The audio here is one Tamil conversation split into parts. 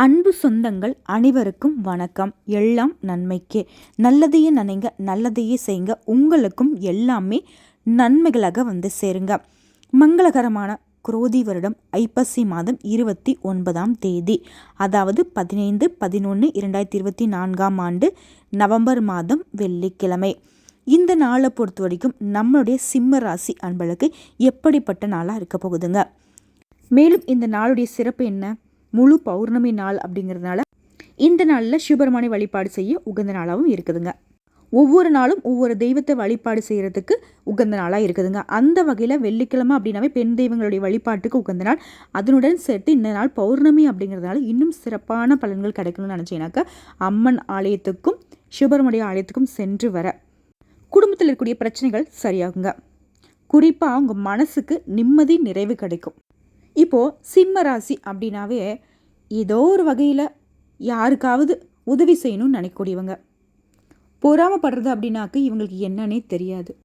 அன்பு சொந்தங்கள் அனைவருக்கும் வணக்கம். எல்லாம் நன்மைக்கே. நல்லதையே நினைங்க நல்லதையே செய்யுங்க. உங்களுக்கும் எல்லாமே நன்மைகளாக வந்து சேருங்க. மங்களகரமான குரோதி வருடம் ஐப்பசி மாதம் இருபத்தி ஒன்பதாம் தேதி அதாவது பதினைந்து பதினொன்று இரண்டாயிரத்தி இருபத்தி நான்காம் ஆண்டு நவம்பர் மாதம் வெள்ளிக்கிழமை. இந்த நாளை பொறுத்த வரைக்கும் நம்மளுடைய சிம்ம ராசி அன்பளுக்கு எப்படிப்பட்ட நாளாக இருக்க போகுதுங்க? மேலும் இந்த நாளுடைய சிறப்பு என்ன? முழு பௌர்ணமி நாள் அப்படிங்கிறதுனால இந்த நாளில் சிவபெருமானை வழிபாடு செய்ய உகந்த நாளாகவும் இருக்குதுங்க. ஒவ்வொரு நாளும் ஒவ்வொரு தெய்வத்தை வழிபாடு செய்கிறதுக்கு உகந்த நாளாக இருக்குதுங்க. அந்த வகையில் வெள்ளிக்கிழமை அப்படின்னாவே பெண் தெய்வங்களுடைய வழிபாட்டுக்கு உகந்த நாள். அதனுடன் சேர்த்து இந்த நாள் பௌர்ணமி அப்படிங்கிறதுனால இன்னும் சிறப்பான பலன்கள் கிடைக்கணும்னு நினச்சிங்கனாக்கா அம்மன் ஆலயத்துக்கும் சிவபெருமனுடைய ஆலயத்துக்கும் சென்று வர குடும்பத்தில் இருக்கக்கூடிய பிரச்சனைகள் சரியாகுங்க. குறிப்பாக உங்கள் மனசுக்கு நிம்மதி நிறைவு கிடைக்கும். இப்போது சிம்ம ராசி அப்படின்னாவே ஏதோ ஒரு வகையில் யாருக்காவது உதவி செய்யணும்னு நினைக்கக்கூடியவங்க. பொறாமப்படுறது அப்படின்னாக்க இவங்களுக்கு என்னன்னே தெரியாது.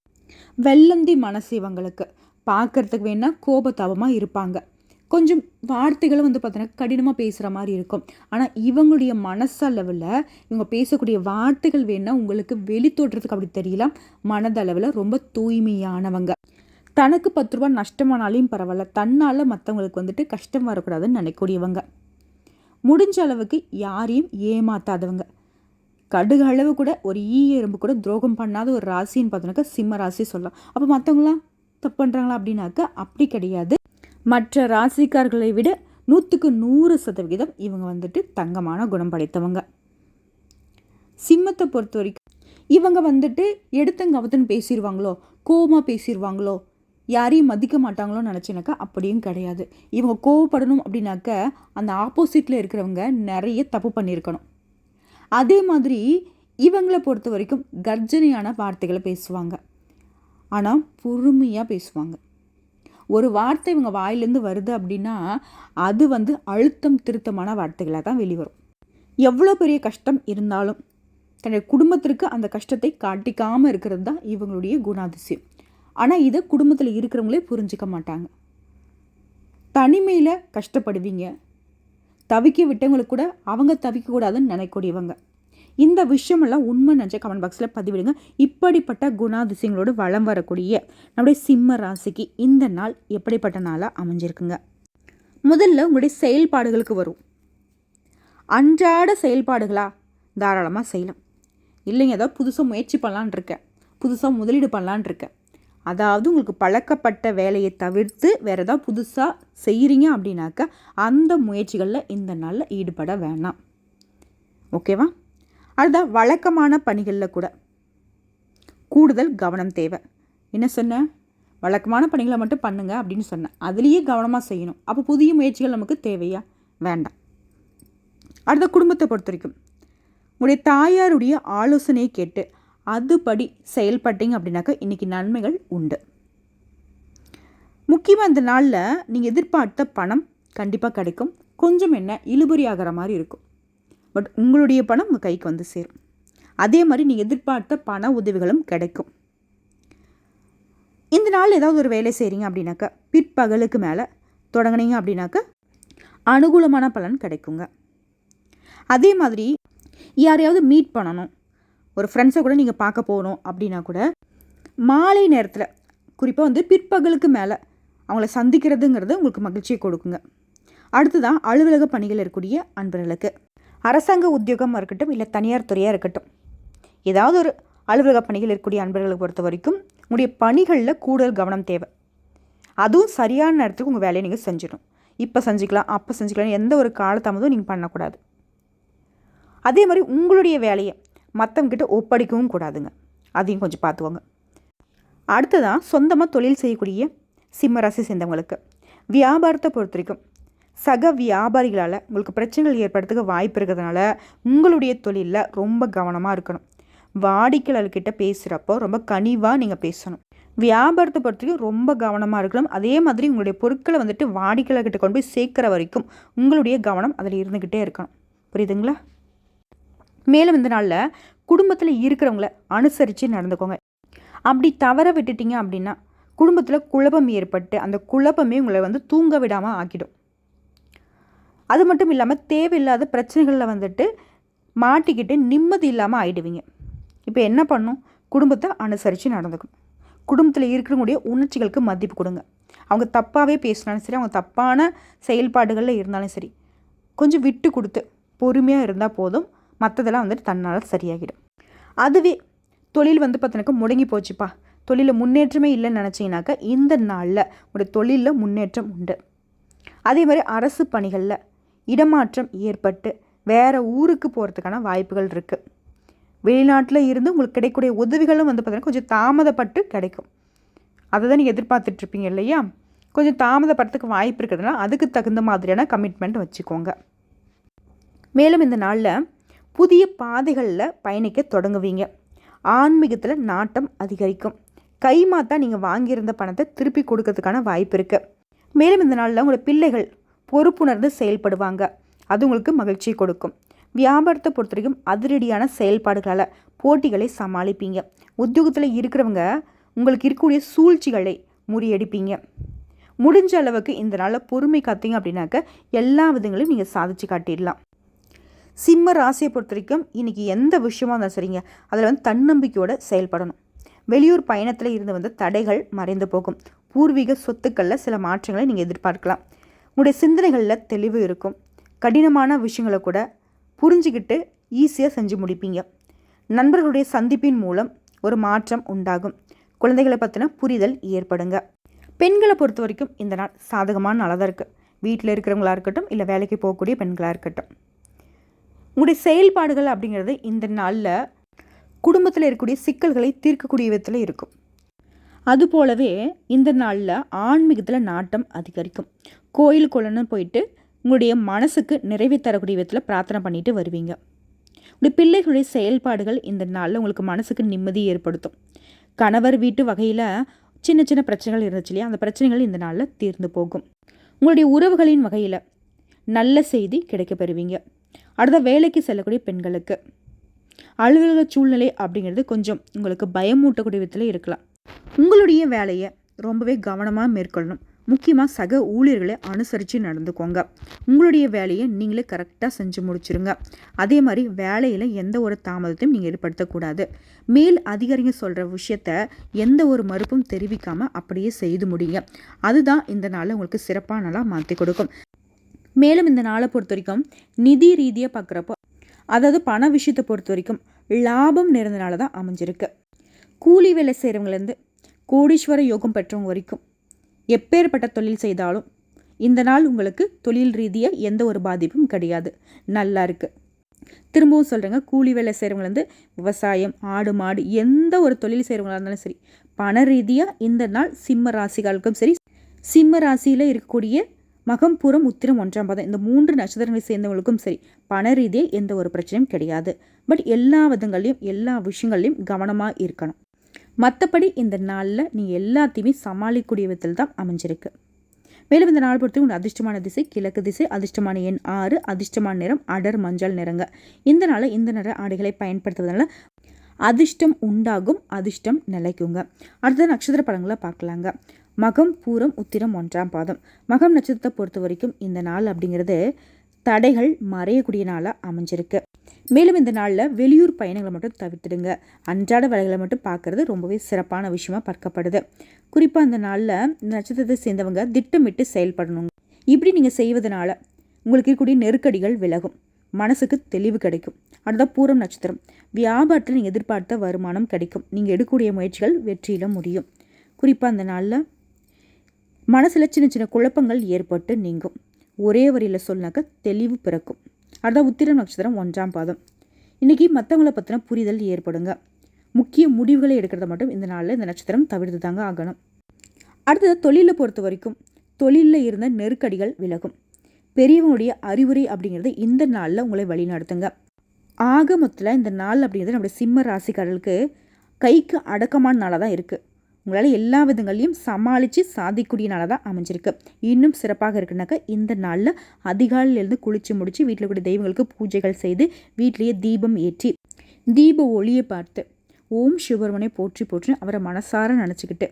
வெள்ளந்தி மனசு இவங்களுக்கு. பார்க்கறதுக்கு வேணால் கோபத்தாபமாக இருப்பாங்க. கொஞ்சம் வார்த்தைகளும் வந்து பார்த்தோன்னா கடினமாக பேசுகிற மாதிரி இருக்கும். ஆனால் இவங்களுடைய மனசளவில் இவங்க பேசக்கூடிய வார்த்தைகள் வேணால் உங்களுக்கு வெளி அப்படி தெரியலாம். மனதளவில் ரொம்ப தூய்மையானவங்க. தனக்கு பத்து ரூபா நஷ்டமானாலையும் பரவாயில்ல. தன்னால் மற்றவங்களுக்கு வந்துட்டு கஷ்டம் வரக்கூடாதுன்னு நினைக்கூடியவங்க. முடிஞ்ச அளவுக்கு யாரையும் ஏமாத்தாதவங்க. கடுகு அளவு கூட ஒரு ஈ எறும்பு கூட துரோகம் பண்ணாத ஒரு ராசின்னு பார்த்தோன்னாக்கா சிம்ம ராசி சொல்லலாம். அப்போ மற்றவங்களாம் தப்பு பண்ணுறாங்களா அப்படின்னாக்கா அப்படி கிடையாது. மற்ற ராசிக்காரர்களை விட நூற்றுக்கு நூறு சதவிகிதம் இவங்க வந்துட்டு தங்கமான குணம் படைத்தவங்க. சிம்மத்தை பொறுத்த வரைக்கும் இவங்க வந்துட்டு எடுத்தங்கவத்துன்னு பேசிடுவாங்களோ கோமா பேசிடுவாங்களோ யாரையும் மதிக்க மாட்டாங்களோன்னு நினச்சினாக்கா அப்படியும் கிடையாது. இவங்க கோவப்படணும் அப்படின்னாக்க அந்த ஆப்போசிட்டில் இருக்கிறவங்க நிறைய தப்பு பண்ணியிருக்கணும். அதே மாதிரி இவங்களை பொறுத்த வரைக்கும் கர்ஜனையான வார்த்தைகளை பேசுவாங்க. ஆனால் பொறுமையாக பேசுவாங்க. ஒரு வார்த்தை இவங்க வாயிலேருந்து வருது அப்படின்னா அது வந்து அழுத்தம் திருத்தமான வார்த்தைகளாக தான் வெளிவரும். எவ்வளோ பெரிய கஷ்டம் இருந்தாலும் தன்னுடைய குடும்பத்திற்கு அந்த கஷ்டத்தை காட்டிக்காமல் இருக்கிறது தான் இவங்களுடைய குணாதிசயம். ஆனால் இதை குடும்பத்தில் இருக்கிறவங்களே புரிஞ்சிக்க மாட்டாங்க. தனிமையில் கஷ்டப்படுவீங்க. தவிக்க விட்டவங்களுக்கு கூட அவங்க தவிக்கக்கூடாதுன்னு நினைக்கூடியவங்க இந்த விஷயமெல்லாம் உண்மை நினச்ச கமெண்ட் பாக்ஸில் பதிவிடுங்க. இப்படிப்பட்ட குணாதிசயங்களோடு வளம் வரக்கூடிய நம்முடைய சிம்ம ராசிக்கு இந்த நாள் எப்படிப்பட்ட நாளாக அமைஞ்சிருக்குங்க? முதல்ல உங்களுடைய செயல்பாடுகளுக்கு வரும். அன்றாட செயல்பாடுகளா? தாராளமாக செய்யலாம். இல்லைங்க ஏதோ புதுசாக முயற்சி பண்ணலான் இருக்கேன். புதுசாக முதலீடு பண்ணலான் இருக்கேன். அதாவது உங்களுக்கு பழக்கப்பட்ட வேலையை தவிர்த்து வேறு ஏதாவது புதுசாக செய்கிறீங்க அப்படின்னாக்கா அந்த முயற்சிகளில் இந்த நாளில் ஈடுபட வேணாம். ஓகேவா? அதுதான் வழக்கமான பணிகளில் கூட கூடுதல் கவனம் தேவை. என்ன சொன்னேன் வழக்கமான பணிகளை மட்டும் பண்ணுங்க அப்படின்னு சொன்னேன் அதுலேயே கவனமாக செய்யணும். அப்போ புதிய முயற்சிகள் நமக்கு தேவையா? வேண்டாம். அடுத்த குடும்பத்தை பொறுத்த வரைக்கும். உங்களுடைய தாயாருடைய ஆலோசனையை கேட்டு அதுபடி செயல்பட்டீங்க அப்படின்னாக்கா இன்றைக்கி நன்மைகள் உண்டு. முக்கியமாக இந்த நாளில் நீங்கள் எதிர்பார்த்த பணம் கண்டிப்பாக கிடைக்கும். கொஞ்சம் என்ன இழுபறி ஆகிற மாதிரி இருக்கும். பட் உங்களுடைய பணம் உங்கள் கைக்கு வந்து சேரும். அதே மாதிரி நீங்கள் எதிர்பார்த்த பண உதவிகளும் கிடைக்கும். இந்த நாள் ஏதாவது ஒரு வேலை செய்கிறீங்க அப்படின்னாக்கா பிற்பகலுக்கு மேலே தொடங்குனீங்க அப்படின்னாக்கா அனுகூலமான பலன் கிடைக்குங்க. அதே மாதிரி யாரையாவது மீட் பண்ணணும். ஒரு ஃப்ரெண்ட்ஸை கூட நீங்கள் பார்க்க போகணும் அப்படின்னா கூட மாலை நேரத்தில் குறிப்பாக வந்து பிற்பகலுக்கு மேலே அவங்கள சந்திக்கிறதுங்கிறது உங்களுக்கு மகிழ்ச்சியை கொடுக்குங்க. அடுத்ததான் அலுவலக பணிகள் இருக்கக்கூடிய அன்பர்களுக்கு. அரசாங்க உத்தியோகமாக இருக்கட்டும் இல்லை தனியார் துறையாக இருக்கட்டும் ஏதாவது ஒரு அலுவலக பணிகள் இருக்கக்கூடிய அன்பர்களை பொறுத்த வரைக்கும் உங்களுடைய பணிகளில் கூடுதல் கவனம் தேவை. அதுவும் சரியான நேரத்துக்கு உங்கள் வேலையை நீங்கள் செஞ்சிடணும். இப்போ செஞ்சுக்கலாம் அப்போ செஞ்சுக்கலாம் எந்த ஒரு காலதாமதம் நீங்கள் பண்ணக்கூடாது. அதே மாதிரி உங்களுடைய வேலையை மற்றவங்கிட்ட ஒப்படைக்கவும் கூடாதுங்க. அதையும் கொஞ்சம் பார்த்துக்கோங்க. அடுத்ததான் சொந்தமாக தொழில் செய்யக்கூடிய சிம்மராசி சேர்ந்தவங்களுக்கு. வியாபாரத்தை பொறுத்த வரைக்கும் சக வியாபாரிகளால் உங்களுக்கு பிரச்சனைகள் ஏற்படுறதுக்கு வாய்ப்பு இருக்கிறதுனால உங்களுடைய தொழிலில் ரொம்ப கவனமாக இருக்கணும். வாடிக்கையாளர்கிட்ட பேசுகிறப்போ ரொம்ப கனிவாக நீங்கள் பேசணும். வியாபாரத்தை பொறுத்தவரைக்கும் ரொம்ப கவனமாக இருக்கணும். அதே மாதிரி உங்களுடைய பொருட்களை வந்துட்டு வாடிக்கையாளர்கிட்ட கொண்டு போய் சேர்க்குற வரைக்கும் உங்களுடைய கவனம் அதில் இருந்துக்கிட்டே இருக்கணும். புரியுதுங்களா? மேலும் இந்த நாளில் குடும்பத்தில் இருக்கிறவங்கள அனுசரித்து நடந்துக்கோங்க. அப்படி தவற விட்டுட்டீங்க அப்படின்னா குடும்பத்தில் குழப்பம் ஏற்பட்டு அந்த குழப்பமே உங்களை வந்து தூங்க விடாமல் ஆக்கிடும். அது மட்டும் இல்லாமல் தேவையில்லாத பிரச்சனைகளில் வந்துட்டு மாட்டிக்கிட்டு நிம்மதி இல்லாமல் ஆகிடுவீங்க இப்போ என்ன பண்ணும்? குடும்பத்தை அனுசரித்து நடந்துக்கணும். குடும்பத்தில் இருக்கிறவங்களுடைய உணர்ச்சிகளுக்கு மதிப்பு கொடுங்க. அவங்க தப்பாகவே பேசினாலும் சரி அவங்க தப்பான செயல்பாடுகளில் இருந்தாலும் சரி கொஞ்சம் விட்டு கொடுத்து பொறுமையாக இருந்தால் போதும். மற்றதெல்லாம் வந்துட்டு தன்னால் சரியாகிடும். அதுவே தொழில் வந்து பார்த்தீங்கன்னாக்கா முடங்கி போச்சுப்பா. தொழிலில் முன்னேற்றமே இல்லைன்னு நினச்சிங்கனாக்கா இந்த நாளில் உங்களுடைய தொழிலில் முன்னேற்றம் உண்டு. அதே மாதிரி அரசு பணிகளில் இடமாற்றம் ஏற்பட்டு வேறு ஊருக்கு போகிறதுக்கான வாய்ப்புகள் இருக்குது வெளிநாட்டில் இருந்து உங்களுக்கு கிடைக்கக்கூடிய உதவிகளும் வந்து பார்த்திங்கன்னா கொஞ்சம் தாமதப்பட்டு கிடைக்கும். அதை தான் நீங்கள் எதிர்பார்த்துட்ருப்பீங்க இல்லையா? கொஞ்சம் தாமதப்படுறதுக்கு வாய்ப்பு இருக்கிறதுனால அதுக்கு தகுந்த மாதிரியான கமிட்மெண்ட் வச்சுக்கோங்க. மேலும் இந்த நாளில் புதிய பாதைகளில் பயணிக்க தொடங்குவீங்க. ஆன்மீகத்தில் நாட்டம் அதிகரிக்கும். கைமாத்தா நீங்கள் வாங்கியிருந்த பணத்தை திருப்பி கொடுக்கறதுக்கான வாய்ப்பு இருக்குது மேலும் இந்த நாளில் உங்களோட பிள்ளைகள் பொறுப்புணர்ந்து செயல்படுவாங்க. அது உங்களுக்கு மகிழ்ச்சி கொடுக்கும். வியாபாரத்தை பொறுத்த வரைக்கும் அதிரடியான செயல்பாடுகளால் போட்டிகளை சமாளிப்பீங்க. உத்தியோகத்தில் இருக்கிறவங்க உங்களுக்கு இருக்கக்கூடிய சூழ்ச்சிகளை முறியடிப்பீங்க. முடிஞ்ச அளவுக்கு இந்த நாளில் பொறுமை காத்தீங்க அப்படின்னாக்க எல்லா விதங்களையும் நீங்கள் சாதிச்சு காட்டிடலாம். சிம்ம ராசியை பொறுத்த வரைக்கும் இன்றைக்கி எந்த விஷயமா இருந்தாலும் சரிங்க. அதில் வந்து தன்னம்பிக்கையோடு செயல்படணும். வெளியூர் பயணத்தில் இருந்து வந்த தடைகள் மறைந்து போகும். பூர்வீக சொத்துக்களில் சில மாற்றங்களை நீங்கள் எதிர்பார்க்கலாம். உங்களுடைய சிந்தனைகளில் தெளிவு இருக்கும். கடினமான விஷயங்களை கூட புரிஞ்சுக்கிட்டு ஈஸியாக செஞ்சு முடிப்பீங்க. நண்பர்களுடைய சந்திப்பின் மூலம் ஒரு மாற்றம் உண்டாகும். குழந்தைகளை பற்றின புரிதல் ஏற்படுங்க. பெண்களை பொறுத்த வரைக்கும் இந்த நாள் சாதகமான நாளாக இருக்குது வீட்டில் இருக்கிறவங்களா இருக்கட்டும் இல்லை வேலைக்கு போகக்கூடிய பெண்களாக இருக்கட்டும். உங்களுடைய செயல்பாடுகள் அப்படிங்கிறது இந்த நாளில் குடும்பத்தில் இருக்கக்கூடிய சிக்கல்களை தீர்க்கக்கூடிய விதத்தில் இருக்கும். அதுபோலவே இந்த நாளில் ஆன்மீகத்தில் நாட்டம் அதிகரிக்கும். கோயில் குளம்னு போயிட்டு உங்களுடைய மனசுக்கு நிறைவு தரக்கூடிய விதத்தில் பிரார்த்தனை பண்ணிட்டு வருவீங்க. உங்களுடைய பிள்ளைகளுடைய செயல்பாடுகள் இந்த நாளில் உங்களுக்கு மனசுக்கு நிம்மதி ஏற்படுத்தும். கணவர் வீட்டு வகையில் சின்ன சின்ன பிரச்சனைகள் இருந்துச்சு இல்லையா? அந்த பிரச்சனைகள் இந்த நாளில் தீர்ந்து போகும். உங்களுடைய உறவுகளின் வகையில் நல்ல செய்தி கிடைக்க பெறுவீங்க. அடுத்த வேலைக்கு செல்லக்கூடிய பெண்களுக்கு. அலுவலக சூழ்நிலை அப்படிங்கிறது கொஞ்சம் உங்களுக்கு பயமூட்டக்கூடிய விதத்தில் இருக்கலாம். உங்களுடைய வேலையை ரொம்பவே கவனமாக மேற்கொள்ளணும். முக்கியமாக சக ஊழியர்களை அனுசரித்து நடந்துக்கோங்க. உங்களுடைய வேலையை நீங்களே கரெக்டாக செஞ்சு முடிச்சுருங்க. அதே மாதிரி வேலையில் எந்த ஒரு தாமதத்தையும் நீங்கள் ஏற்படுத்தக்கூடாது. மேல் அதிகாரிங்க சொல்கிற விஷயத்த எந்த ஒரு மறுப்பும் தெரிவிக்காமல் அப்படியே செய்து முடியுங்க. அதுதான் இந்த நாளை உங்களுக்கு சிறப்பான நாளாக மாற்றி கொடுக்கும். மேலும் இந்த நாளை பொறுத்த வரைக்கும் நிதி ரீதியாக பார்க்குறப்போ அதாவது பண விஷயத்தை பொறுத்த வரைக்கும் லாபம் நிறைந்தனால தான் அமைஞ்சிருக்கு. கூலி வேலை செய்கிறவங்கலேருந்து கோடீஸ்வர யோகம் பெற்றவங்க வரைக்கும் எப்பேற்பட்ட தொழில் செய்தாலும் இந்த நாள் உங்களுக்கு தொழில் ரீதியாக எந்த ஒரு பாதிப்பும் கிடையாது. நல்லா இருக்குது திரும்பவும் சொல்கிறேங்க கூலி வேலை செய்கிறவங்கலேருந்து விவசாயம் ஆடு மாடு எந்த ஒரு தொழில் செய்கிறவங்களா இருந்தாலும் சரி பண ரீதியாக இந்த நாள் சிம்ம ராசிகளுக்கும் சரி சிம்ம ராசியில் இருக்கக்கூடிய மகம்பூரம் உத்திரம் ஒன்றாம் பாதம் இந்த மூன்று நட்சத்திரங்களை சேர்ந்தவங்களுக்கும் சரி பண ரீதியாக எந்த ஒரு பிரச்சனையும் கிடையாது. பட் எல்லா விதங்களையும் எல்லா விஷயங்களையும் கவனமாக இருக்கணும். மற்றபடி இந்த நாளில் நீங்கள் எல்லாத்தையுமே சமாளிக்கக்கூடிய விதத்தில் தான் அமைஞ்சிருக்கு. மேலும் இந்த நாள் பொறுத்து உங்கள் அதிர்ஷ்டமான திசை கிழக்கு திசை அதிர்ஷ்டமான எண் ஆறு அதிர்ஷ்டமான நிறம் அடர் மஞ்சள் நிறங்க. இந்த நாளில் இந்த நிற ஆடைகளை பயன்படுத்துவதனால அதிர்ஷ்டம் உண்டாகும் அதிர்ஷ்டம் நிலைக்குங்க. அடுத்த நட்சத்திர படங்களை பார்க்கலாங்க. மகம் பூரம் உத்திரம் ஒன்றாம் பாதம். மகம் நட்சத்திரத்தை பொறுத்த வரைக்கும் இந்த நாள் அப்படிங்கிறது தடைகள் மறையக்கூடிய நாளாக அமைஞ்சிருக்கு. மேலும் இந்த நாளில் வெளியூர் பயணங்களை மட்டும் தவிர்த்துடுங்க. அன்றாட வேலைகளை மட்டும் பார்க்குறது ரொம்பவே சிறப்பான விஷயமா பார்க்கப்படுது. குறிப்பாக அந்த நாளில் இந்த நட்சத்திரத்தை சேர்ந்தவங்க திட்டமிட்டு செயல்படணுங்க. இப்படி நீங்கள் செய்வதனால உங்களுக்கு இருக்கக்கூடிய நெருக்கடிகள் விலகும். மனசுக்கு தெளிவு கிடைக்கும். அடுத்த பூரம் நட்சத்திரம். வியாபாரத்தில் நீங்கள் எதிர்பார்த்த வருமானம் கிடைக்கும். நீங்கள் எடுக்கக்கூடிய முயற்சிகள் வெற்றியில் முடியும். குறிப்பாக அந்த நாளில் மனசில் சின்ன சின்ன குழப்பங்கள் ஏற்பட்டு நீங்கும். ஒரே வரியில் சொன்னாக்க தெளிவு பிறக்கும். அடுத்த உத்திரம் நட்சத்திரம் ஒன்றாம் பாதம். இன்றைக்கி மற்றவங்களை பற்றின புரிதல் ஏற்படுங்க. முக்கிய முடிவுகளை எடுக்கிறத மட்டும் இந்த நாளில் இந்த நட்சத்திரம் தவிர்த்து தாங்க ஆகணும். அடுத்தது தொழிலை பொறுத்த வரைக்கும் தொழிலில் இருந்த நெருக்கடிகள் விலகும். பெரியவங்களுடைய அறிவுரை அப்படிங்கிறது இந்த நாளில் உங்களை வழிநடத்துங்க. ஆக மொத்தத்தில் இந்த நாள் அப்படிங்கிறது நம்முடைய சிம்ம ராசிக்காரர்களுக்கு கைக்கு அடக்கமான நாளாக தான் இருக்குது உங்களால் எல்லா விதங்களையும் சமாளித்து சாதிக்கூடிய நாளாக தான் அமைஞ்சிருக்கு. இன்னும் சிறப்பாக இருக்குனாக்கா இந்த நாளில் அதிகாலையிலேருந்து குளித்து முடித்து வீட்டில் கூட தெய்வங்களுக்கு பூஜைகள் செய்து வீட்லேயே தீபம் ஏற்றி தீப ஒளியை பார்த்து ஓம் சிவருமனை போற்றி போற்றி அவரை மனசார நினச்சிக்கிட்டு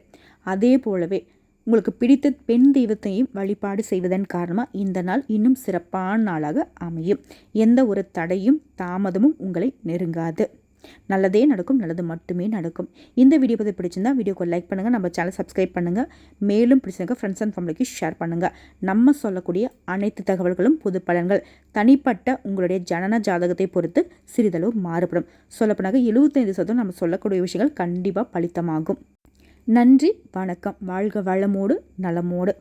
அதே போலவே உங்களுக்கு பிடித்த பெண் தெய்வத்தையும் வழிபாடு செய்வதன் காரணமாக இந்த நாள் இன்னும் சிறப்பான நாளாக அமையும். எந்த ஒரு தடையும் தாமதமும் உங்களை நெருங்காது. நல்லதே நடக்கும் நல்லது மட்டுமே நடக்கும். இந்த வீடியோ பற்றி பிடிச்சிருந்தா வீடியோக்கு லைக் பண்ணுங்கள் நம்ம சேனல் சப்ஸ்கிரைப் பண்ணுங்கள் மேலும் பிடிச்சிருக்க ஃப்ரெண்ட்ஸ் அண்ட் ஃபேமிலிக்கு ஷேர் பண்ணுங்கள் நம்ம சொல்லக்கூடிய அனைத்து தகவல்களும் புது பலன்கள் தனிப்பட்ட உங்களுடைய ஜனன ஜாதகத்தை பொறுத்து சிறிதளவு மாறுபடும். சொல்லப்போனாக்க எழுபத்தைந்து சதவீதம் நம்ம சொல்லக்கூடிய விஷயங்கள் கண்டிப்பாக பலித்தமாகும். நன்றி வணக்கம். வாழ்க வளமோடு நலமோடு.